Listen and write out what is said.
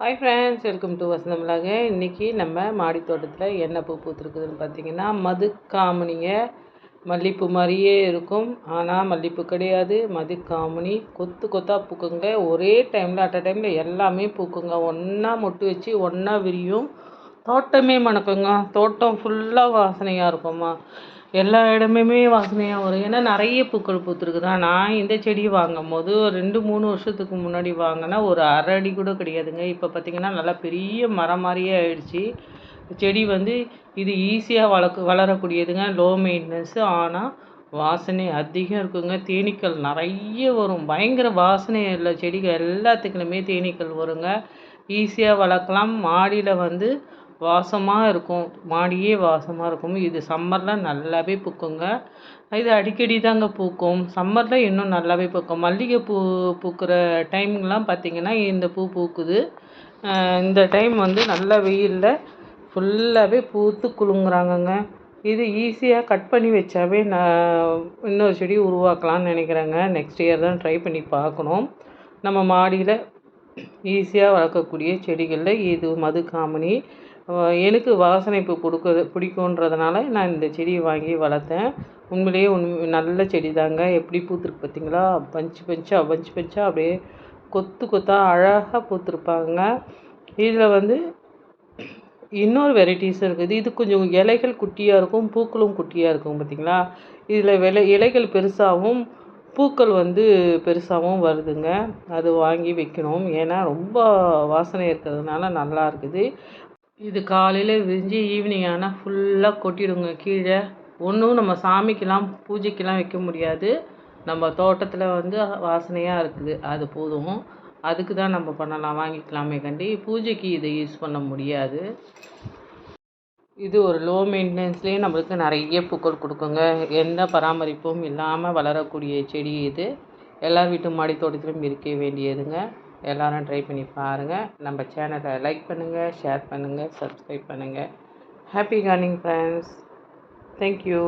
Hi friends welcome to வசந்தமிழாக இன்றைக்கி நம்ம மாடி தோட்டத்தில் என்ன பூ பூத்துருக்குதுன்னு பார்த்தீங்கன்னா மதுக்காமணிங்க மல்லிப்பூ மாதிரியே இருக்கும். ஆனால் மல்லிப்பூ கிடையாது. மதுக்காமணி கொத்து கொத்தாக பூக்குங்க. ஒரே டைமில் அட் அ டைமில் எல்லாமே பூக்குங்க. ஒன்றா மொட்டு வச்சு ஒன்றா விரியும். தோட்டமே மணக்குங்க. தோட்டம் ஃபுல்லாக வாசனையாக இருக்குமா எல்லா இடமுமே வாசனையாக வரும். ஏன்னா நிறைய பூக்கள் பூத்துருக்குதா. நான் இந்த செடி வாங்கும் போது ஒரு ரெண்டு மூணு வருஷத்துக்கு முன்னாடி வாங்கினா ஒரு அரை அடி கூட கிடையாதுங்க. இப்போ பார்த்திங்கன்னா நல்லா பெரிய மரம் மாதிரியே ஆயிடுச்சு. செடி வந்து இது ஈஸியாக வளர்க்க வளரக்கூடியதுங்க. லோ மெயின்டெனன்ஸு ஆனால் வாசனை அதிகம் இருக்குங்க. தேனீக்கள் நிறைய வரும். பயங்கர வாசனை உள்ள செடிகள் எல்லாத்துக்குமே தேனீக்கள் வருங்க. ஈஸியாக வளர்க்கலாம். மாடியில் வந்து வாசமாக இருக்கும். மாடியே வாசமாக இருக்கும். இது சம்மரில் நல்லாவே பூக்குங்க. இது அடிக்கடி தாங்க பூக்கும். சம்மரில் இன்னும் நல்லாவே பூக்கும். மல்லிகை பூ பூக்கிற டைம்லாம் பார்த்திங்கன்னா இந்த பூ பூக்குது. இந்த டைம் வந்து நல்ல வெயிலில் ஃபுல்லாகவே பூத்து குலுங்குறாங்கங்க. இது ஈஸியாக கட் பண்ணி வச்சாவே நான் இன்னொரு செடி உருவாக்கலாம்னு நினைக்கிறேங்க. நெக்ஸ்ட் இயர் தான் ட்ரை பண்ணி பார்க்கணும். நம்ம மாடியில் ஈஸியாக வளர்க்கக்கூடிய செடிகளில் இது மதுக்காமணி எனக்கு வாசனை பூ கொடுக்குறது பிடிக்குன்றதுனால நான் இந்த செடியை வாங்கி வளர்த்தேன். உண்மையிலேயே உண் நல்ல செடி தாங்க எப்படி பூத்துருக்கு பார்த்தீங்களா? பஞ்சு பஞ்சாக பஞ்சு பஞ்சாக அப்படியே கொத்து கொத்தாக அழகாக பூத்துருப்பாங்க. இதில் வந்து இன்னொரு வெரைட்டிஸும் இருக்குது. இது கொஞ்சம் இலைகள் குட்டியாக இருக்கும் பூக்களும் குட்டியாக இருக்கும் பார்த்திங்களா? இதில் விலை இலைகள் பெருசாகவும் பூக்கள் வந்து பெருசாகவும் வருதுங்க. அது வாங்கி வைக்கணும். ஏன்னா ரொம்ப வாசனை இருக்கிறதுனால நல்லா இருக்குது. இது காலையில் விரிஞ்சு ஈவினிங் ஆனால் ஃபுல்லாக கொட்டிடுங்க கீழே. ஒன்றும் நம்ம சாமிக்கெலாம் பூஜைக்கெலாம் வைக்க முடியாது. நம்ம தோட்டத்தில் வந்து வாசனையாக இருக்குது. அது போதும். அதுக்கு தான் நம்ம பண்ணலாம். வாங்கிக்கலாமே கண்டி. பூஜைக்கு இதை யூஸ் பண்ண முடியாது. இது ஒரு லோ மெயின்டெனன்ஸ்லேயே நம்மளுக்கு நிறைய பூக்கள் கொடுக்குங்க. எந்த பராமரிப்பும் இல்லாமல் வளரக்கூடிய செடி இது. எல்லார் வீட்டு மாடி தோட்டத்திலும் இருக்க வேண்டியதுங்க. எல்லோரும் ட்ரை பண்ணி பாருங்கள் நம்ம சேனலை லைக் பண்ணுங்கள் ஷேர் பண்ணுங்கள் சப்ஸ்கிரைப் பண்ணுங்கள் ஹாப்பி கார்னிங் ஃப்ரெண்ட்ஸ் தேங்க்யூ